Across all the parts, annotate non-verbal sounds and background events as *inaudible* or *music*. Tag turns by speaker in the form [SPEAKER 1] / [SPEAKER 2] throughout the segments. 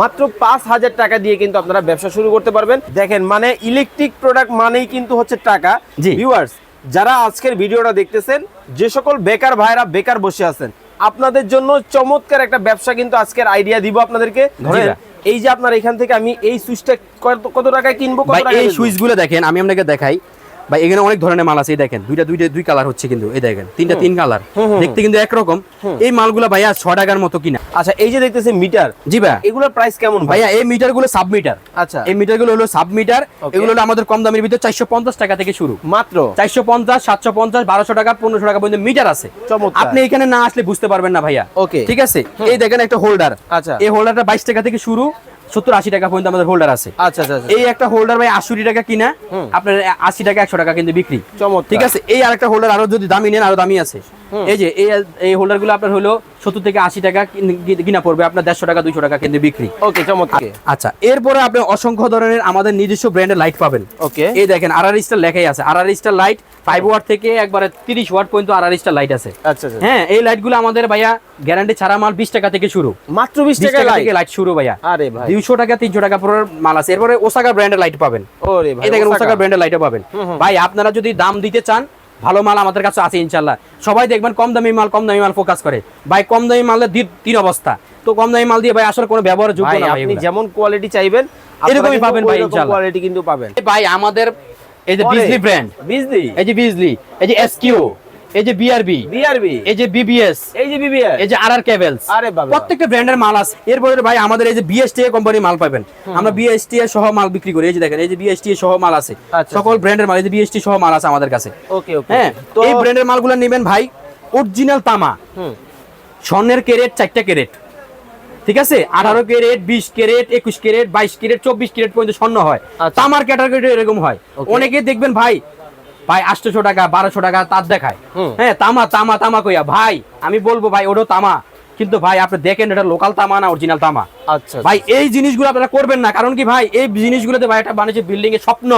[SPEAKER 1] মাত্র পাঁচ হাজার টাকা দিয়ে কিন্তু আপনারা ব্যবসা শুরু করতে পারবেন দেখেন মানে ইলেকট্রিক প্রোডাক্ট মানেই কিন্তু হচ্ছে টাকা। ভিউয়ার্স যারা আজকের ভিডিওটা দেখতেছেন যে সকল বেকার ভাইরা বেকার বসে আছেন আপনাদের জন্য চমৎকার একটা ব্যবসা কিন্তু আজকের আইডিয়া দিব আপনাদেরকে। এই যে আপনার এখান থেকে আমি এই সুইচটা কত কত টাকায় কিনবো
[SPEAKER 2] এই
[SPEAKER 1] বেচবো?
[SPEAKER 2] সুইচগুলো দেখেন আমি আপনাকে দেখাই ভাই এখানে অনেক ধরনের মাল আছে এই দেখেন দুইটা দুইটা দুই কালার হচ্ছে কিন্তু এই দেখেন তিনটা তিন কালার দেখতে কিন্তু একরকম। এই মালগুলো ভাইয়া ছ টাকার মতো কিনা।
[SPEAKER 1] আচ্ছা এই যে দেখতেছি মিটার
[SPEAKER 2] জি ভাই।
[SPEAKER 1] এগুলোর প্রাইস কেমন
[SPEAKER 2] ভাইয়া এই মিটারগুলো সাব মিটার
[SPEAKER 1] আচ্ছা।
[SPEAKER 2] এই মিটারগুলো হলো সাব মিটার এগুলো হলো আমাদের কম দামের ভিতরে চারশো পঞ্চাশ টাকা থেকে শুরু।
[SPEAKER 1] মাত্র?
[SPEAKER 2] চারশো পঞ্চাশ সাতশো পঞ্চাশ বারোশো টাকা পনেরোশো টাকা পর্যন্ত মিটার আছে। আপনি এখানে না আসলে বুঝতে পারবেন না ভাইয়া।
[SPEAKER 1] Okay.
[SPEAKER 2] ঠিক আছে? এই দেখেন একটা হোল্ডার
[SPEAKER 1] আচ্ছা।
[SPEAKER 2] এই হোল্ডারটা বাইশ টাকা থেকে শুরু। সত্তর আশি টাকা পর্যন্ত আমাদের হোল্ডার আছে।
[SPEAKER 1] আচ্ছা আচ্ছা আচ্ছা।
[SPEAKER 2] এই একটা হোল্ডার ভাই আশি টাকা কিনা আপনার আশি টাকা একশো টাকা কিন্তু বিক্রি।
[SPEAKER 1] চমৎকার।
[SPEAKER 2] ঠিক আছে? এই আরেকটা হোল্ডার আরও যদি দামি নেন আরও দামি আছে। এই যে এই হোল্ডারগুলো আপনার হলো সত্তর থেকে আশি টাকা কিনা পড়বে আপনার দেড়শো টাকা দুইশো টাকা কিন্তু বিক্রি।
[SPEAKER 1] ওকে চমৎকার।
[SPEAKER 2] আচ্ছা এরপরে আপনি অসংখ্য ধরনের আমাদের নিজস্ব ব্র্যান্ডের লাইট পাবেন।
[SPEAKER 1] ওকে।
[SPEAKER 2] এই দেখেন আর স্টার লেখাই আছে। আর স্টার লাইট ফাইভ ওয়াট থেকে একবারে তিরিশ ওয়াট পর্যন্ত আর আর স্টার লাইট আছে।
[SPEAKER 1] আচ্ছা আচ্ছা
[SPEAKER 2] হ্যাঁ এই লাইটগুলো আমাদের ভাইয়া গ্যারান্টি ছাড়া মাল বিশ টাকা থেকে শুরু।
[SPEAKER 1] মাত্র বিশ টাকা লাইট
[SPEAKER 2] থেকে লাইট শুরু ভাইয়া।
[SPEAKER 1] আরে ভাই।
[SPEAKER 2] দুইশো টাকা তিনশো টাকা পুরো মাল আছে। এরপরে ওসাকা ব্র্যান্ডের লাইট পাবেন।
[SPEAKER 1] ওরে ভাই
[SPEAKER 2] এই দেখেন।
[SPEAKER 1] ওসাকা
[SPEAKER 2] ব্র্যান্ডের লাইটও পাবেন। ভাই আপনারা যদি দাম দিতে চান ভালো মাল আমাদের কাছে আছে ইনশাল্লাহ সবাই দেখবেন কম দামি মাল কম দামি মাল ফোকাস করে। ভাই কম দামি মালের তিন অবস্থা। তো কম দামি মাল দিয়ে ভাই আসলে কোনো ব্যবহার যোগ্য না
[SPEAKER 1] আপনি যেমন কোয়ালিটি চাইবেন
[SPEAKER 2] এরকমই পাবেন ভাই, ইনশাআল্লাহ।
[SPEAKER 1] কোয়ালিটি কিন্তু পাবেন।
[SPEAKER 2] ভাই আমাদের এই যে বিজলি ব্র্যান্ড
[SPEAKER 1] বিজলি
[SPEAKER 2] এই যে বিজলি এই যে এসকিউ এই যে বিআরবি
[SPEAKER 1] বিআরবি
[SPEAKER 2] এই যে বিবিএস
[SPEAKER 1] এই যে বিবিআর
[SPEAKER 2] এই যে আর আর কেবলস
[SPEAKER 1] আরে বাবা।
[SPEAKER 2] প্রত্যেকটা ব্র্যান্ডের মাল আছে। এরপরে ভাই আমাদের এই যে বিএসটি কোম্পানির মাল পাবেন। আমরা বিএসটি সহ মাল বিক্রি করি। এই যে দেখেন এই যে বিএসটি সহ মাল আছে।
[SPEAKER 1] আচ্ছা,
[SPEAKER 2] সকল ব্র্যান্ডের মাল এই যে বিএসটি সহ মাল আছে আমাদের কাছে।
[SPEAKER 1] ওকে ওকে।
[SPEAKER 2] হ্যাঁ
[SPEAKER 1] তো
[SPEAKER 2] এই ব্র্যান্ডের মালগুলো নেবেন ভাই অরিজিনাল তামা।
[SPEAKER 1] হুম।
[SPEAKER 2] স্বর্ণের ক্যারেট চারটা ক্যারেট। ঠিক আছে? আঠারো ক্যারেট বিশ ক্যারেট একুশ ক্যারেট বাইশ ক্যারেট চব্বিশ ক্যারেট পর্যন্ত স্বর্ণ হয়।
[SPEAKER 1] আচ্ছা।
[SPEAKER 2] তামার ক্যাটাগরি এরকম হয়। অনেকে দেখবেন ভাই ভাই আটশো টাকা বারোশো টাকা তার দেখায়। হ্যাঁ তামা তামা তামা কইয়া ভাই আমি বলব ভাই ওটা তামা। কিন্তু ভাই আপনি দেখেন এটা লোকাল তামা না অরিজিনাল তামা?
[SPEAKER 1] আচ্ছা
[SPEAKER 2] ভাই এই জিনিসগুলো আপনারা করবেন না। কারণ কি ভাই এই জিনিসগুলোতে ভাই এটা মানুষের বিল্ডিং এর স্বপ্ন।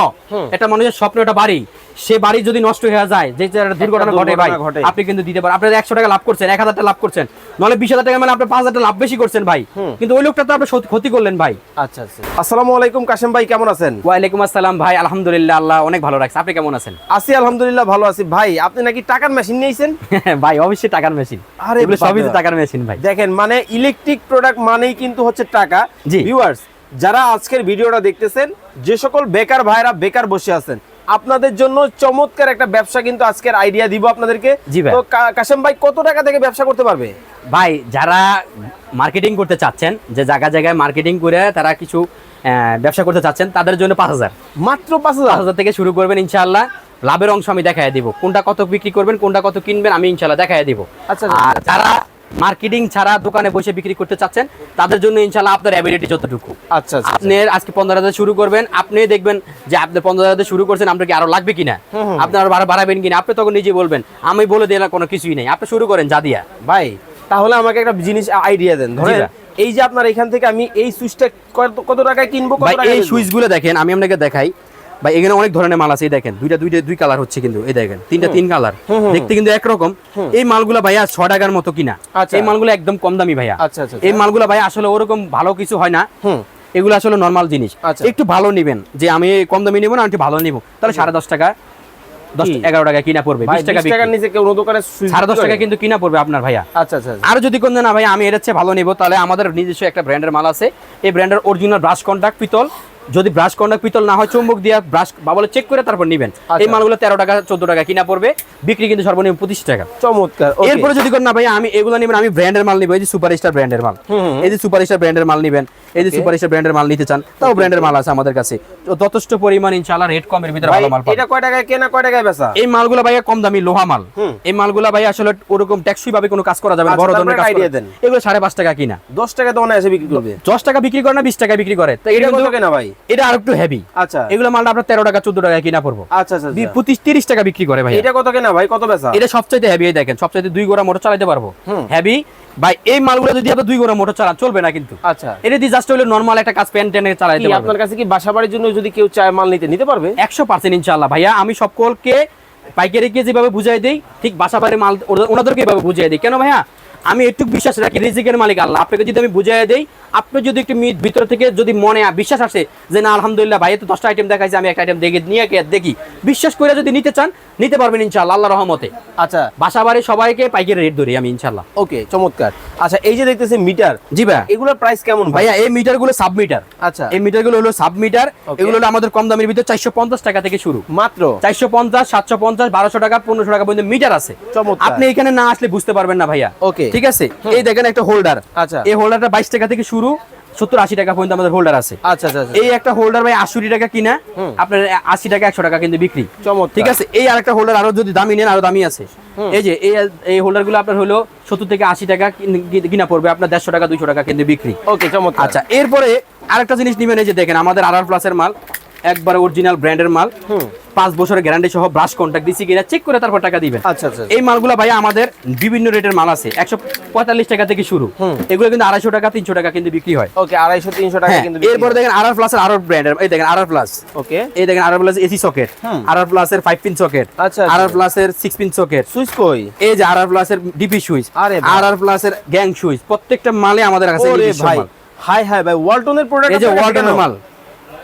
[SPEAKER 1] এটা
[SPEAKER 2] একটা মানুষের স্বপ্ন এটা বাড়ি। সে বাড়ি যদি নষ্ট হয়ে যায় যে দুর্ঘটনা ঘটে ভাই। আপনি কিন্তু দিতে পারেন। আপনি একশো টাকা লাভ করছেন এক হাজার টাকা লাভ করছেন। নাহলে বিশ হাজার টাকা মানে আপনি পাঁচ হাজার লাভ বেশি করছেন ভাই। কিন্তু ওই লোকটা তো আপনি ক্ষতি করলেন ভাই।
[SPEAKER 1] আচ্ছা আচ্ছা। আসসালামু আলাইকুম কাশেম ভাই কেমন আছেন?
[SPEAKER 2] ওয়ালাইকুম আসসালাম ভাই আলহামদুলিল্লাহ আল্লাহ অনেক ভালো রাখছে। আপনি কেমন আছেন?
[SPEAKER 1] আছি আলহামদুলিল্লাহ ভালো আছি। ভাই আপনি নাকি টাকার মেশিন নিয়েছেন? *laughs*
[SPEAKER 2] ভাই অবশ্যই টাকার মেশিন
[SPEAKER 1] আরে
[SPEAKER 2] সবই তো টাকার মেশিন ভাই।
[SPEAKER 1] দেখেন মানে ইলেকট্রিক প্রোডাক্ট মানেই কিন্তু হচ্ছে টাকা। ভিউয়ার্স যারা আজকের ভিডিওটা দেখতেছেন যে সকল বেকার ভাইরা বেকার বসে আছেন আপনাদের জন্য চমৎকার একটা ব্যবসা কিন্তু আজকের আইডিয়া দিব আপনাদেরকে। তো কাশেম ভাই কত টাকা থেকে ব্যবসা করতে পারবে?
[SPEAKER 2] ভাই যারা মার্কেটিং করতে চাচ্ছেন যে জায়গা জায়গায় মার্কেটিং করে তারা কিছু ব্যবসা করতে চাচ্ছেন তাদের জন্য পাঁচ হাজার।
[SPEAKER 1] মাত্র পাঁচ হাজার?
[SPEAKER 2] হাজার থেকে শুরু করবেন ইনশাআল্লাহ। লাভের অংশ আমি দেখাই দিব। কোনটা কত বিক্রি করবেন কোনটা কত কিনবেন আমি ইনশাআল্লাহ দেখাই দিব।
[SPEAKER 1] আচ্ছা,
[SPEAKER 2] যারা মার্কেটিং ছাড়া দোকানে বসে বিক্রি করতে চাচ্ছেন তাদের জন্য ইনশাআল্লাহ আপনার অ্যাবিলিটি যতটুকু।
[SPEAKER 1] আচ্ছা আচ্ছা
[SPEAKER 2] আপনি আজকে পনেরো হাজার শুরু করবেন আপনি দেখবেন যে আপনি পনেরো হাজার শুরু করছেন আপনার কি আরও লাগবে কিনা? আরও বাড়াবেন কিনা? আপনি তখন নিজে বলবেন আমি বলে দিলাম কোনো কিছুই নেই। আপনি শুরু করেন যা দিয়া।
[SPEAKER 1] ভাই তাহলে আমাকে একটা জিনিস আইডিয়া দেন। ধরেন এই যে আপনার এখান থেকে আমি এই সুইচটা কত কত টাকায় কিনবো
[SPEAKER 2] এই
[SPEAKER 1] বেচবো?
[SPEAKER 2] সুইচগুলো দেখেন আমি আপনাকে দেখাই। ভাই এখানে অনেক ধরনের মাল আছে এই দেখেন দুইটা দুইটা দুই কালার হচ্ছে কিন্তু এই দেখেন তিনটা তিন কালার দেখতে কিন্তু একরকম। এই মালগুলো ভাইয়া ছ টাকার মতো কিনা।
[SPEAKER 1] আচ্ছা।
[SPEAKER 2] এই মালগুলো একদম কম দামি ভাইয়া।
[SPEAKER 1] আচ্ছা, আচ্ছা,
[SPEAKER 2] এই মালগুলো ভাইয়া আসলে ওরকম ভালো কিছু হয় না। এগুলো আসলে নর্মাল জিনিস। একটু ভালো নিবেন যে আমি কম দামি নিবো না একটু ভালো নিবো। তাহলে সাড়ে দশ টাকা এগারো টাকা কিনা পড়বে
[SPEAKER 1] ভাই
[SPEAKER 2] বিশ টাকা
[SPEAKER 1] টাকার নিচে কেউ দোকানে
[SPEAKER 2] সাড়ে দশ টাকা কিন্তু কিনা পড়বে আপনার ভাইয়া।
[SPEAKER 1] আচ্ছা আচ্ছা আচ্ছা।
[SPEAKER 2] আর যদি কোন না ভাই আমি এর চেয়ে ভালো নিব তাহলে আমাদের নিজস্ব একটা ব্র্যান্ডের মাল আছে। এই ব্র্যান্ডের অরিজিনাল ব্রাশ কন্টাক্ট পিতল। যদি ব্রাশ কন্ডাক পিতল না হয় চুম্বক দিয়ে ব্রাশ বাবলে চেক করে তারপর নেবেন।
[SPEAKER 1] আচ্ছা।
[SPEAKER 2] এই মালগুলো তেরো টাকা চোদ্দ টাকা কিনা পড়বে বিক্রি কিন্তু সর্বনিম্ন পঁচিশ টাকা।
[SPEAKER 1] চমৎকার.
[SPEAKER 2] এরপরে যদি না ভাই আমি এগুলো নেবেন আমি ব্র্যান্ডের মাল নিব এই যে সুপারস্টার ব্র্যান্ডের মাল। এই যে সুপারস্টার ব্র্যান্ডের মাল নেবেন এই যে সুপারস্টার ব্র্যান্ডের মাল নিতে চান তাও ব্র্যান্ডের মাল আছে আমাদের কাছে। যথেষ্ট পরিমাণ ইনশাআল্লাহ রেট কমের ভিতরে ভালো মাল
[SPEAKER 1] এটা কয় টাকায় কেনা কয় টাকায় বেচা?
[SPEAKER 2] এই মালগুলো ভাইয়া কম দামি লোহা মাল। এই মালগুলো ভাই আসলে ওরকম ট্যাক্সি ভাবে কোনো কাজ করা যাবে
[SPEAKER 1] আচ্ছা,
[SPEAKER 2] বড় ধরনের কাজ
[SPEAKER 1] idea দেন।
[SPEAKER 2] এগুলো সাড়ে পাঁচ টাকা কিনা।
[SPEAKER 1] দশ টাকা তো অনায়াসে বিক্রি করবে।
[SPEAKER 2] দশ টাকা বিক্রি করে না বিশ টাকা বিক্রি করে। তো
[SPEAKER 1] এটা কত কেনা ভাই?
[SPEAKER 2] এটা আর একটু হেভি
[SPEAKER 1] আচ্ছা।
[SPEAKER 2] এগুলো মালটা আপনার তেরো টাকা চোদ্দ টাকা কিনা পড়ব।
[SPEAKER 1] আচ্ছা আচ্ছা আচ্ছা।
[SPEAKER 2] পঁচিশ তিরিশ টাকা বিক্রি করে ভাই
[SPEAKER 1] এটা কত কেনা ভাই? কত বেচা?
[SPEAKER 2] এটা সবচাইতে হেভি দেখেন সবচাইতে দুই গোড়া মোটর চালাতে পারব। হেভি ভাই এই মালগুলো যদি আপনি দুই গোড়া মোটর চালান চলবে না কিন্তু।
[SPEAKER 1] আচ্ছা।
[SPEAKER 2] এটা দিয়ে জাস্ট হলো নরমাল একটা কাজ প্যান্ট টেনে
[SPEAKER 1] চালাই
[SPEAKER 2] দিতে
[SPEAKER 1] আপনার কাছে কি বাসা বাড়ির জন্য যদি কেউ চায় মাল নিতে নিতে পারবে?
[SPEAKER 2] 100% ইনশাআল্লাহ। ভাইয়া আমি সকলকে পাইকারিকে যেভাবে বুঝাই দেই ঠিক বাসা বাড়ির মাল ওনাদেরকে এভাবে বুঝাই দেই। কেন ভাইয়া? আমি একটু বিশ্বাস রাখি রিজিকের মালিক আল্লাহ। আপনাকে যদি আমি বুঝাই দেই আপনি যদি একটু ভিতর থেকে যদি মনে বিশ্বাস আসে যে না আলহামদুলিল্লাহ ভাই তো দশটা আইটেম দেখাইছে আমি একটা আইটেম দেখি নিয়ে দেখি। বিশ্বাস করে যদি নিতে চান নিতে পারবেন ইনশাল্লাহ আল্লাহ রহমতে।
[SPEAKER 1] আচ্ছা।
[SPEAKER 2] বাসা বাড়ি সবাইকে পাইকারি রেট ধরি আমি ইনশাল্লাহ
[SPEAKER 1] ওকে চমৎকার। আচ্ছা এই যে দেখতেছি মিটার
[SPEAKER 2] জি ভাইয়া।
[SPEAKER 1] এগুলোর প্রাইস কেমন
[SPEAKER 2] ভাইয়া এই মিটারগুলো সাব মিটার
[SPEAKER 1] আচ্ছা।
[SPEAKER 2] এই মিটারগুলো হলো সাব মিটার এগুলো হলো আমাদের কম দামের ভিতরে চারশো পঞ্চাশ টাকা থেকে শুরু।
[SPEAKER 1] মাত্র?
[SPEAKER 2] চারশো পঞ্চাশ সাতশো পঞ্চাশ বারোশো টাকা পনেরোশো টাকা পর্যন্ত মিটার আছে।
[SPEAKER 1] চমৎকার।
[SPEAKER 2] আপনি এখানে না আসলে বুঝতে পারবেন না ভাইয়া।
[SPEAKER 1] ওকে
[SPEAKER 2] ঠিক আছে? এই দেখেন একটা হোল্ডার
[SPEAKER 1] আচ্ছা।
[SPEAKER 2] এই হোল্ডারটা বাইশ টাকা থেকে শুরু। সত্তর আশি টাকা পর্যন্ত আমাদের হোল্ডার আছে।
[SPEAKER 1] আচ্ছা আচ্ছা আচ্ছা।
[SPEAKER 2] এই একটা হোল্ডার ভাই আশি টাকা কিনা আপনার আশি টাকা একশো টাকা কিন্তু বিক্রি।
[SPEAKER 1] চমৎকার।
[SPEAKER 2] ঠিক আছে? এই আরেকটা হোল্ডার আরও যদি দামি নেন আরও দামি আছে। এই যে এই হোল্ডারগুলো আপনার হলো সত্তর থেকে আশি টাকা কিন- পড়বে আপনার দেড়শো টাকা দুইশো টাকা কিন্তু বিক্রি।
[SPEAKER 1] ওকে চমৎকার।
[SPEAKER 2] আচ্ছা এরপরে আরেকটা জিনিস নিবেন এই যে দেখেন আমাদের আর আর প্লাসের মাল একবার অরিজিনাল ব্র্যান্ডের মাল। পাঁচ বছরের গ্যারান্টি সহ ব্রাশ কন্ট্যাক্ট দিছি কিনা চেক করে তারপর টাকা দিবেন।
[SPEAKER 1] আচ্ছা আচ্ছা
[SPEAKER 2] এই মালগুলো ভাই আমাদের বিভিন্ন রেটের মাল আছে। একশো পঁয়তাল্লিশ টাকা থেকে শুরু। এগুলো কিন্তু আড়াইশো টাকা তিনশো টাকা কিন্তু বিক্রি হয়।
[SPEAKER 1] ওকে আড়াইশো তিনশো টাকা
[SPEAKER 2] হ্যাঁ,
[SPEAKER 1] কিন্তু
[SPEAKER 2] এরপরে দেখেন আর প্লাস আর আরও ব্র্যান্ডের এই দেখেন আর প্লাস
[SPEAKER 1] ওকে
[SPEAKER 2] এই দেখেন আর প্লাস এসি সকেট আর আর প্লাসের ফাইভ পিন সকেট
[SPEAKER 1] আচ্ছা,
[SPEAKER 2] আর আর
[SPEAKER 1] আচ্ছা।
[SPEAKER 2] প্লাসের সিক্স পিন সকেট
[SPEAKER 1] সুইচ কই?
[SPEAKER 2] এই যে আর আর প্লাসের ডিপি সুইচ
[SPEAKER 1] আরে।
[SPEAKER 2] আর প্লাস এর গ্যাং সুইচ প্রত্যেকটা মালে আমাদের কাছে
[SPEAKER 1] ভাই। হাই হাই ভাই। ওয়ালটনের প্রোডাক্ট
[SPEAKER 2] এই যে ওয়ালটনের মাল।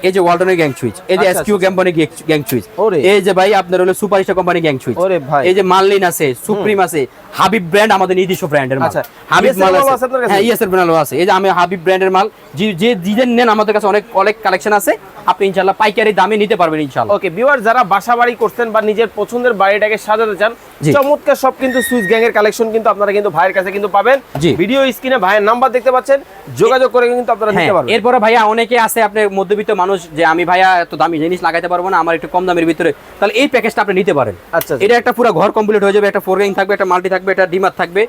[SPEAKER 2] এই যে ওয়ালটনের গ্যাং সুইচ এই যে
[SPEAKER 1] আচ্ছা,
[SPEAKER 2] এসকিউ কোম্পানি গ্যাং সুইচ
[SPEAKER 1] ওরে।
[SPEAKER 2] এই যে ভাই আপনার হলো সুপারস্টার কোম্পানি গ্যাং সুইচ।
[SPEAKER 1] ওরে ভাই।
[SPEAKER 2] এই যে মার্লিন আছে সুপ্রিম আছে হাবিব ব্র্যান্ড আমাদের নিজস্ব ব্র্যান্ডের মাল।
[SPEAKER 1] আচ্ছা,
[SPEAKER 2] হাবিব মাল আছে? হ্যাঁ ইএস এর মালও আছে। এই যে আমি হাবিব ব্র্যান্ডের মাল যে যে ডিজাইন নেন আমাদের কাছে অনেক অনেক কালেকশন আছে আপনি ইনশাআল্লাহ পাইকারি দামে নিতে পারবেন ইনশাআল্লাহ।
[SPEAKER 1] ওকে ভিউয়ার যারা বাসা বাড়ি করছেন বা নিজের পছন্দের বাড়িটাকে সাজাতে চান চমৎকার সব কিন্তু সুইচ গ্যাং এর কালেকশন কিন্তু আপনারা কিন্তু ভাইয়ের কাছে কিন্তু পাবেন। ভিডিও স্ক্রিনে ভাইয়ের নাম্বার দেখতে পাচ্ছেন যোগাযোগ করে কিন্তু আপনারা
[SPEAKER 2] হ্যাঁ
[SPEAKER 1] নিতে পারবেন।
[SPEAKER 2] এরপরে ভাইয়া অনেকে আছে আপনার মধ্যবিত্ত মানুষ যে আমি ভাইয়া এত দামি জিনিস লাগাইতে পারব না আমার একটু কম দামের ভিতরে। তাহলে এই প্যাকেজটা আপনি নিতে পারেন।
[SPEAKER 1] আচ্ছা, আচ্ছা।
[SPEAKER 2] এটা একটা পুরো ঘর কমপ্লিট হয়ে যাবে একটা ফোর থাকবে একটা মাল্টি থাকবে একটা ডিমার থাকবে।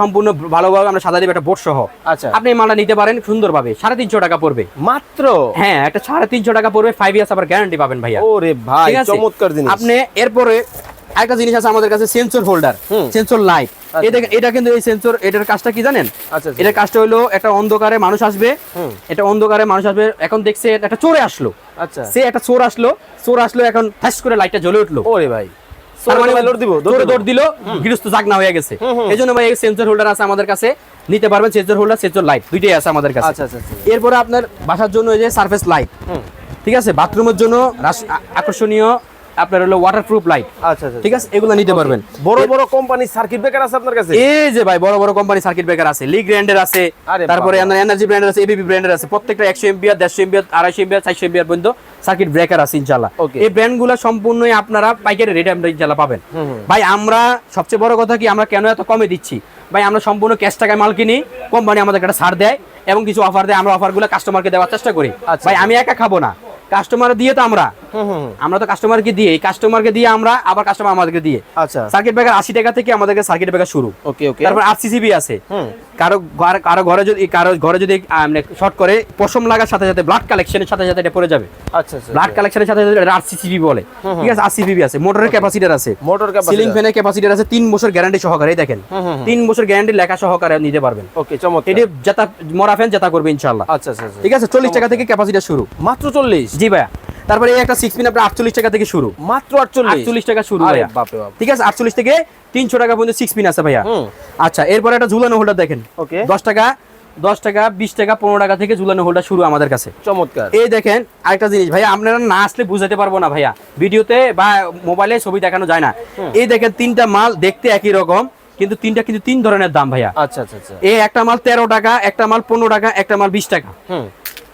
[SPEAKER 2] সম্পূর্ণ ভালোভাবে আমরা সাজা দেবে একটা বোর্ড সহ।
[SPEAKER 1] আচ্ছা।
[SPEAKER 2] আপনি এই মালটা নিতে পারেন সুন্দরভাবে সাড়ে তিনশো টাকা পড়বে।
[SPEAKER 1] মাত্র?
[SPEAKER 2] হ্যাঁ একটা সাড়ে তিনশো টাকা পড়বে ফাইভ ইয়ার্স আবার গ্যারান্টি পাবেন ভাইয়া।
[SPEAKER 1] ওরে ভাই চমৎকার জিনিস।
[SPEAKER 2] আপনি এরপরে একটা জিনিস আছে আমাদের কাছে সেন্সর হোল্ডার সেন্সর লাইট এটা কিন্তু এই সেন্সর এটার কাজটা কি জানেন?
[SPEAKER 1] আচ্ছা, আচ্ছা।
[SPEAKER 2] এটার কাজটা হলো একটা অন্ধকারে মানুষ আসবে। এটা অন্ধকারে মানুষ আসবে। এখন দেখছে একটা চোরে আসলো।
[SPEAKER 1] আচ্ছা।
[SPEAKER 2] সে একটা চোর আসলো। চোর আসলো এখন করে লাইটটা জ্বলে উঠল।
[SPEAKER 1] ওরে ভাই।
[SPEAKER 2] তার মানে হয়ে গেছে। ভাই সেন্সর হোল্ডার আছে আমাদের কাছে। নিতে পারবেন সেন্সর হোল্ডার সেন্সর লাইট দুইটাই আছে আমাদের কাছে।
[SPEAKER 1] আচ্ছা আচ্ছা আচ্ছা।
[SPEAKER 2] এরপরে আপনার বাসার জন্য এই যে সারফেস লাইট ঠিক আছে? বাথরুমের জন্য আকর্ষণীয় আপনার হলো ওয়াটারপ্রুফ লাইট
[SPEAKER 1] আচ্ছা আচ্ছা
[SPEAKER 2] ঠিক আছে? এগুলো নিতে পারবেন।
[SPEAKER 1] বড় বড় কোম্পানি সার্কিট ব্রেকার আছে আপনার কাছে?
[SPEAKER 2] এই যে ভাই বড় বড় কোম্পানি সার্কিট ব্রেকার আছে লিগ ব্র্যান্ডের আছে তারপরে। এনার্জি ব্র্যান্ডের আছে এবিবি ব্র্যান্ডের আছে প্রত্যেকটা একশো এমবিআর দেড়শো এমবিআর আড়াইশো এমবিআর চারশো এমবিআর পর্যন্ত সার্কিট ব্রেকার আছে ইনশাল্লাহ
[SPEAKER 1] Okay.
[SPEAKER 2] এই ব্র্যান্ডগুলো সম্পূর্ণই আপনারা পাইকারি রেটে আমরা ইনশাল্লাহ পাবেন। ভাই আমরা সবচেয়ে বড় কথা কি আমরা কেন এত কমে দিচ্ছি? ভাই আমরা সম্পূর্ণ ক্যাশ টাকায় মাল কিনি কোম্পানি আমাদের একটা ছাড় দেয় এবং কিছু অফার দেয় আমরা অফারগুলো কাস্টমারকে দেওয়ার চেষ্টা করি।
[SPEAKER 1] আচ্ছা।
[SPEAKER 2] ভাই আমি একা খাব না। কাস্টমার দিয়ে তো আমরা। আমরা তো কাস্টমারকে দিয়ে কাস্টমারকে দিয়ে আমরা আবার কাস্টমার আমাদেরকে দিয়ে।
[SPEAKER 1] আচ্ছা।
[SPEAKER 2] সার্কিট ব্রেকার আশি টাকা থেকে আমাদের সার্কিট ব্রেকার শুরু।
[SPEAKER 1] ওকে ওকে
[SPEAKER 2] তারপর আরসিসিবি আছে।
[SPEAKER 1] কারও
[SPEAKER 2] কারও ঘরে যদি কারও ঘরে যদি শর্ট করে পশম লাগার সাথে সাথে ব্লাড কালেকশনের সাথে সাথে এটা পড়ে যাবে।
[SPEAKER 1] আচ্ছা আচ্ছা
[SPEAKER 2] ব্লাড কালেকশনের সাথে সাথে আরসিসিবি বলে। ঠিক আছে আরসিসিবি আছে। মোটরের ক্যাপাসিটার আছে।
[SPEAKER 1] মোটর
[SPEAKER 2] সিলিং ফ্যানের ক্যাপাসিটার আছে। তিন বছর গ্যারান্টি সহকারে দেখেন। তিন বছর গ্যারান্টি লেখা সহকারে নিতে পারবেন।
[SPEAKER 1] ওকে চমৎকার।
[SPEAKER 2] এটি যেটা মরা ফ্যান যেটা করবে ইনশাআল্লাহ।
[SPEAKER 1] আচ্ছা আচ্ছা আচ্ছা।
[SPEAKER 2] ঠিক আছে চল্লিশ টাকা থেকে ক্যাপাসিটার শুরু।
[SPEAKER 1] মাত্র চল্লিশ?
[SPEAKER 2] জি ভাইয়া। তারপরে এই একটা সিক্স পিন আপনার আটচল্লিশ টাকা থেকে শুরু।
[SPEAKER 1] মাত্র আটচল্লিশ।
[SPEAKER 2] আটচল্লিশ টাকা শুরু ভাইয়া। ঠিক আছে আটচল্লিশ থেকে তিনশো টাকা পর্যন্ত সিক্স পিন আছে ভাইয়া। আচ্ছা এরপরে একটা ঝুলানো হোল্ডার দেখেন।
[SPEAKER 1] ওকে।
[SPEAKER 2] দশ টাকা দশ টাকা বিশ টাকা পনেরো টাকা থেকে ঝুলানো হোল্ডার শুরু আমাদের কাছে।
[SPEAKER 1] চমৎকার।
[SPEAKER 2] এই দেখেন আরেকটা জিনিস ভাইয়া আপনারা না আসলে বুঝাতে পারব না ভাইয়া। ভিডিওতে বা মোবাইলে ছবি দেখানো যায় না। এই দেখেন তিনটা মাল দেখতে একই রকম কিন্তু তিনটা কিন্তু তিন ধরনের দাম ভাইয়া।
[SPEAKER 1] আচ্ছা আচ্ছা আচ্ছা।
[SPEAKER 2] এই একটা মাল তেরো টাকা একটা মাল পনেরো টাকা একটা মাল বিশ টাকা।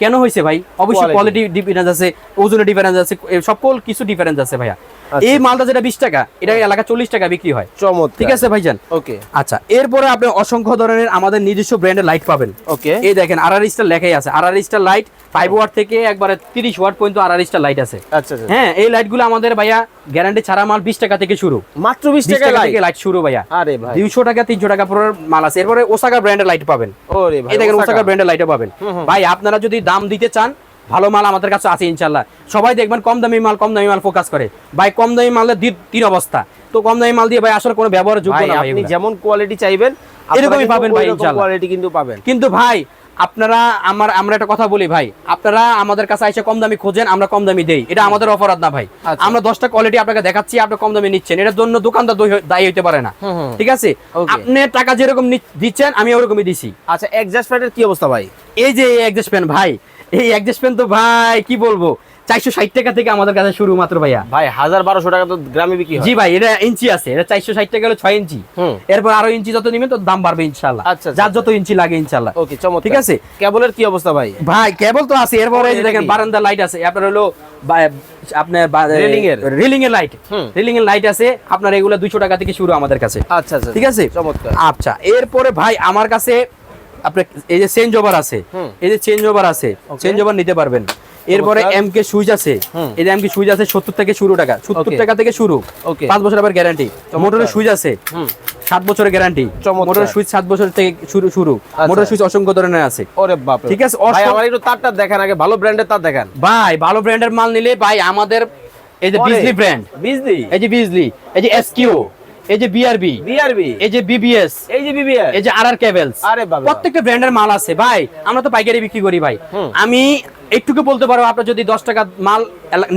[SPEAKER 2] কেন হয়েছে ভাই? অবশ্যই কোয়ালিটি ডিফারেন্স আছে ওজনের ডিফারেন্স আছে সকল কিছু ডিফারেন্স আছে ভাইয়া।
[SPEAKER 1] আচ্ছা।
[SPEAKER 2] এই মালটা যেটা বিশ টাকা এটা এলাকা চল্লিশ টাকা বিক্রি হয়।
[SPEAKER 1] চমৎকার।
[SPEAKER 2] ঠিক আছে ভাইজান?
[SPEAKER 1] ওকে।
[SPEAKER 2] আচ্ছা এরপরে আপনি অসংখ্য ধরনের আমাদের নিজস্ব ব্র্যান্ডের লাইট পাবেন।
[SPEAKER 1] ওকে।
[SPEAKER 2] এই দেখেন আর আর স্টার লেখাই আছে। আর আর স্টার লাইট ফাইভ ওয়াট থেকে একবারে তিরিশ ওয়াট পর্যন্ত আর আর স্টার লাইট আছে।
[SPEAKER 1] আচ্ছা আচ্ছা
[SPEAKER 2] হ্যাঁ এই লাইটগুলো আমাদের ভাইয়া গ্যারান্টি ছাড়া মাল বিশ টাকা থেকে শুরু।
[SPEAKER 1] মাত্র বিশ টাকা
[SPEAKER 2] থেকে লাইট শুরু ভাইয়া।
[SPEAKER 1] আরে ভাই।
[SPEAKER 2] দুইশো টাকা তিনশো টাকা পুরো মাল আছে। এরপরে ওসাকা ব্র্যান্ডের লাইট পাবেন।
[SPEAKER 1] ওরে
[SPEAKER 2] এই দেখেন।
[SPEAKER 1] ওসাকা
[SPEAKER 2] ব্র্যান্ডের লাইটও পাবেন। ভাই আপনারা যদি দাম দিতে চান ভালো মাল আমাদের কাছে আছে ইনশাল্লাহ সবাই দেখবেন কম দামি মাল কম দামি মাল ফোকাস করে। ভাই কম দামি মালের তিন অবস্থা। তো কম দামি মাল দিয়ে ভাই আসলে কোনো ব্যবহার যোগ্য না
[SPEAKER 1] আপনি যেমন কোয়ালিটি চাইবেন
[SPEAKER 2] এরকমই পাবেন ভাই,
[SPEAKER 1] ইনশাআল্লাহ
[SPEAKER 2] ইনশাআল্লাহ।
[SPEAKER 1] কোয়ালিটি কিন্তু পাবেন।
[SPEAKER 2] কিন্তু ভাই আপনারা আমার আমরা একটা কথা বলি ভাই আপনারা আমাদের কাছে এসে কম দামি খোঁজেন আমরা কম দামি দেই। এটা আমাদের অপরাধ না ভাই।
[SPEAKER 1] আচ্ছা।
[SPEAKER 2] আমরা দশটা কোয়ালিটি আপনাকে দেখাচ্ছি আপনি কম দামি নিচ্ছেন। এটার জন্য দোকানদার দায়ী হইতে পারে না। ঠিক আছে? আপনি টাকা যেরকম দিচ্ছেন আমি ওরকমই দিছি।
[SPEAKER 1] আচ্ছা এক্সাস্ট ফ্যানের কি অবস্থা ভাই?
[SPEAKER 2] এই যে অ্যাডজাস্ট পেন ভাই এই অ্যাডজাস্ট পেন তো ভাই কি বলব? চারশো ষাট টাকা থেকে আমাদের কাছে শুরু মাত্র ভাইয়া।
[SPEAKER 1] ভাই হাজার বারোশো টাকা তো গ্রামে বিক্রি
[SPEAKER 2] জি ভাই এটা ইঞ্চি আছে এটা চারশো ষাট টাকা হলো ছয় ইঞ্চি। এরপর আরও ইঞ্চি যত নিবেন দাম বাড়বে ইনশাল্লাহ
[SPEAKER 1] আচ্ছা, আচ্ছা।
[SPEAKER 2] যার যত ইঞ্চি লাগে ইনশাল্লাহ
[SPEAKER 1] ওকে চমৎকার।
[SPEAKER 2] ঠিক আছে?
[SPEAKER 1] কেবলের কি অবস্থা ভাই?
[SPEAKER 2] ভাই কেবল তো আছে এরপরে এই দেখেন বারান্দা লাইট আছে আপনার হলো আপনার
[SPEAKER 1] Railing এর?
[SPEAKER 2] রেলিং এর লাইট রেলিং এর লাইট আছে আপনার এগুলো দুইশো টাকা থেকে শুরু আমাদের কাছে।
[SPEAKER 1] আচ্ছা আচ্ছা।
[SPEAKER 2] ঠিক আছে?
[SPEAKER 1] চমৎকার।
[SPEAKER 2] আচ্ছা এরপরে ভাই আমার কাছে আপনার এই যে চেঞ্জ ওভার আছে এই যে চেঞ্জ ওভার আছে চেঞ্জ ওভার নিতে পারবেন। এরপরে এম কে সুইচ আছে এই যে এম কে সুইচ আছে সত্তর থেকে শুরু টাকা সত্তর টাকা থেকে শুরু পাঁচ বছর আবার গ্যারান্টি মোটরের সুইচ আছে সাত বছরের গ্যারান্টি মোটরের সুইচ সাত বছর থেকে শুরু শুরু। সুইচ অসংখ্য ধরনের আছে।
[SPEAKER 1] ওরে বাপ
[SPEAKER 2] ঠিক আছে,
[SPEAKER 1] আমার একটু তারটা দেখান আগে ভালো ব্র্যান্ডের তার দেখান।
[SPEAKER 2] ভাই ভালো ব্র্যান্ডের মাল নিলে ভাই আমাদের এই যে। বিজলি ব্র্যান্ড
[SPEAKER 1] বিজলি
[SPEAKER 2] এই যে বিজলি এই যে এসকিউ এই যে বিআরবি
[SPEAKER 1] বিআরবি
[SPEAKER 2] এই যে বিবিএস
[SPEAKER 1] এই যে বিবিআর
[SPEAKER 2] এই যে আর আর কেবলস
[SPEAKER 1] আরে বাবা।
[SPEAKER 2] প্রত্যেকটা ব্র্যান্ডের মাল আছে। ভাই আমরা তো পাইকারি বিক্রি করি ভাই। আমি একটুকু বলতে পারব আপনার যদি দশ টাকা মাল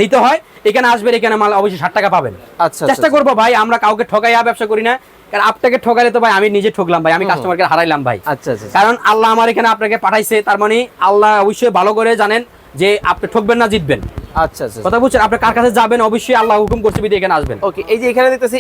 [SPEAKER 2] নিতে হয় এখানে আসবেন এখানে মাল অবশ্যই ষাট টাকা পাবেন।
[SPEAKER 1] আচ্ছা
[SPEAKER 2] চেষ্টা করব ভাই আমরা কাউকে ঠকাইয়া ব্যবসা করি না। কারণ আপনাকে ঠকাইলে তো ভাই আমি নিজে ঠকলাম ভাই আমি কাস্টমারকে হারাইলাম ভাই।
[SPEAKER 1] আচ্ছা আচ্ছা।
[SPEAKER 2] কারণ আল্লাহ আমার এখানে আপনাকে পাঠাইছে তার মানে আল্লাহ অবশ্যই ভালো করে জানেন যে আপনি ঠকবেন না জিতবেন।
[SPEAKER 1] আচ্ছা আচ্ছা
[SPEAKER 2] কথা বুঝছেন? আপনি কার কাছে যাবেন? অবশ্যই আল্লাহ হুকুম করছে বিধি এখানে আসবেন।
[SPEAKER 1] ওকে এই যে এখানে দেখতেছি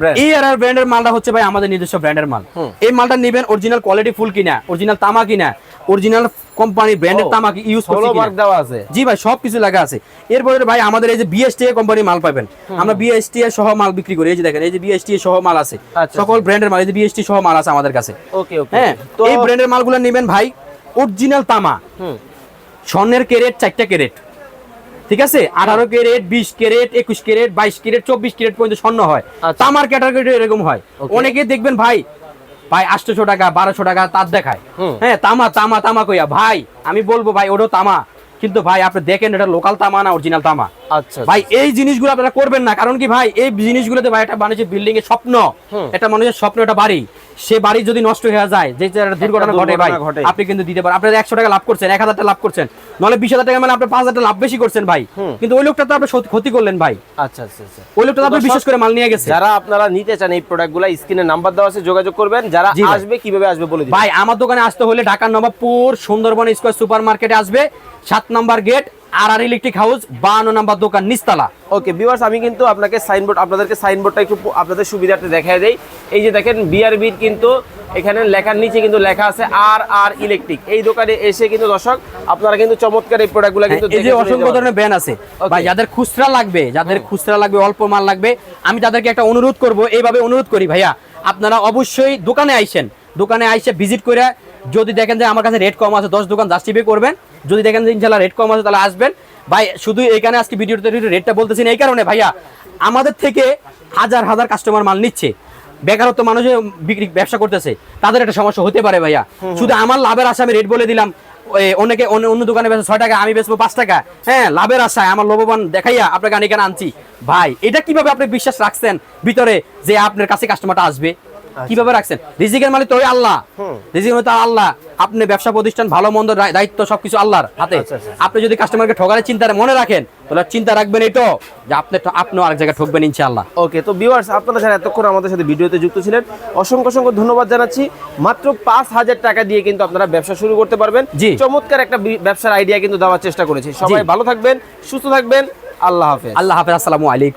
[SPEAKER 1] ব্র্যান্ড
[SPEAKER 2] ব্র্যান্ডের মালটা হচ্ছে ভাই আমাদের নিজস্ব ব্র্যান্ডের মাল। এই মালটা নেবেন অরিজিনাল কোয়ালিটি ফুল কিনা অরিজিনাল তামা কিনা অরিজিনাল কোম্পানি ব্র্যান্ডের
[SPEAKER 1] ও,
[SPEAKER 2] ইউজ করছি কিনা।
[SPEAKER 1] দেওয়া আছে।
[SPEAKER 2] জি ভাই সব কিছু লাগা আছে। এরপরে ভাই আমাদের এই যে বিএসটি কোম্পানি মাল পাবেন। আমরা বিএসটি সহ মাল বিক্রি করি। এই যে দেখেন এই যে বিএসটি সহ মাল আছে।
[SPEAKER 1] আচ্ছা,
[SPEAKER 2] সকল ব্র্যান্ডের মাল এই যে বিএসটি সহ মাল আছে আমাদের কাছে।
[SPEAKER 1] ওকে ওকে
[SPEAKER 2] হ্যাঁ
[SPEAKER 1] তো
[SPEAKER 2] এই ব্র্যান্ডের মালগুলো নেবেন ভাই অরিজিনাল তামা। স্বর্ণের ক্যারেট চারটা ক্যারেট। ঠিক আছে? আঠারো ক্যারেট বিশ ক্যারেট একুশ ক্যারেট বাইশ ক্যারেট চব্বিশ ক্যারেট পর্যন্ত স্বর্ণ হয়।
[SPEAKER 1] আচ্ছা।
[SPEAKER 2] তামার ক্যাটাগরি এরকম হয়. অনেকে দেখবেন ভাই ভাই আটশোশো টাকা বারোশো টাকা তার দেখায়। হ্যাঁ তামা তামা তামা কইয়া ভাই আমি বলব ভাই ওটাও তামা। কিন্তু ভাই আপনি দেখেন এটা লোকাল তামা না অরিজিনাল তামা?
[SPEAKER 1] আচ্ছা
[SPEAKER 2] ভাই এই জিনিসগুলো আপনারা করবেন না। কারণ কি ভাই এই জিনিসগুলোতে ভাই একটা মানুষের বিল্ডিং এর স্বপ্ন। একটা মানুষের স্বপ্ন একটা বাড়ি। সে বাড়ি যদি নষ্ট হয়ে যায় যে দুর্ঘটনা ঘটে ভাই আপনি কিন্তু দিতে পারেন। একশো টাকা লাভ করছেন এক হাজার টাকা লাভ করছেন। নাহলে বিশ হাজার টাকা মানে আপনি পাঁচ হাজার লাভ বেশি করছেন ভাই। কিন্তু ওই লোকটা তো আপনি ক্ষতি করলেন ভাই।
[SPEAKER 1] আচ্ছা আচ্ছা আচ্ছা।
[SPEAKER 2] ওই লোকটা আপনি বিশ্বাস করে মাল নিয়ে গেছে।
[SPEAKER 1] যারা আপনারা নিতে চান এই প্রোডাক্টগুলো স্ক্রিনে নাম্বার দেওয়া আছে যোগাযোগ করবেন। যারা আসবে কীভাবে আসবে বলে দিন
[SPEAKER 2] ভাই আমার দোকানে আসতে হলে ঢাকার নবাবপুর সুন্দরবন স্কোয়ার সুপার মার্কেটে আসবে। সাত নম্বর গেট আর আর ইলেকট্রিক হাউস বান্ন নম্বর দোকান নিস্তালা
[SPEAKER 1] ওকে ভিউয়ার্স আমি কিন্তু আপনাকে সাইনবোর্ড আপনাদেরকে সাইনবোর্ডটা একটু আপনাদের সুবিধার্থে দেখায় দেই। এই যে দেখেন বিআরবির কিন্তু এখানে লেখার নিচে কিন্তু লেখা আছে আর আর ইলেকট্রিক এই দোকানে এসে কিন্তু দর্শক আপনারা কিন্তু চমৎকার এই প্রোডাক্টগুলো কিন্তু
[SPEAKER 2] হ্যাঁ, এই যে
[SPEAKER 1] দেখে
[SPEAKER 2] অসংখ্য ধরনের ব্যান আছে। ভাই যাদের খুচরা লাগবে যাদের খুচরা লাগবে অল্প মাল লাগবে আমি তাদেরকে একটা অনুরোধ করব এইভাবে অনুরোধ করি ভাইয়া। আপনারা অবশ্যই দোকানে আইসেন। দোকানে আইসে ভিজিট করে যদি দেখেন যে আমার কাছে রেট কম আছে দশ দোকান জাস্ট টিপে করবেন। যদি দেখেন যে ইনশাল্লাহ রেট কম আছে তাহলে আসবেন। ভাই শুধু এখানে আজকে ভিডিওতে রেটটা বলতেছি এই কারণে ভাইয়া আমাদের থেকে হাজার হাজার কাস্টমার মাল নিচ্ছে। বেকারত্ব মানুষে বিক্রি ব্যবসা করতেছে। তাদের একটা সমস্যা হতে পারে ভাইয়া। শুধু আমার লাভের আশা আমি রেট বলে দিলাম। অনেকে অন্য দোকানে বেচে ছয় টাকা আমি বেচবো পাঁচ টাকা। হ্যাঁ লাভের আশায় আমার লোভবান দেখাইয়া আপনাকে এখানে আনছি। ভাই এটা কীভাবে আপনি বিশ্বাস রাখছেন ভিতরে যে আপনার কাছে কাস্টমারটা আসবে? কীভাবে রাখছেন? রিজিকের মালিক তো আল্লাহ। রিজিকের মালিক আল্লাহ। আপনি ব্যবসা প্রতিষ্ঠান ভালো মন্দ দায়িত্ব সবকিছু আল্লাহর হাতে।
[SPEAKER 1] আচ্ছা, আচ্ছা।
[SPEAKER 2] আপনি যদি কাস্টমারকে ঠকালে চিন্তা মনে রাখেন তাহলে চিন্তা রাখবেন এটো যে আপনি আপনিও আরেক জায়গায় ঠকবেন ইনশাআল্লাহ।
[SPEAKER 1] ওকে তো ভিউয়ার্স আপনারা যারা এতক্ষণ আমাদের সাথে ভিডিওতে যুক্ত ছিলেন অসংখ্য অসংখ্য ধন্যবাদ জানাচ্ছি। মাত্র পাঁচ হাজার টাকা দিয়ে কিন্তু আপনারা ব্যবসা শুরু করতে পারবেন।
[SPEAKER 2] জি।
[SPEAKER 1] চমৎকার একটা ব্যবসার আইডিয়া কিন্তু দেওয়ার চেষ্টা করেছি। সবাই ভালো থাকবেন সুস্থ থাকবেন। আল্লাহ হাফেজ।
[SPEAKER 2] আল্লাহ হাফেজ আসসালামু আলাইকুম।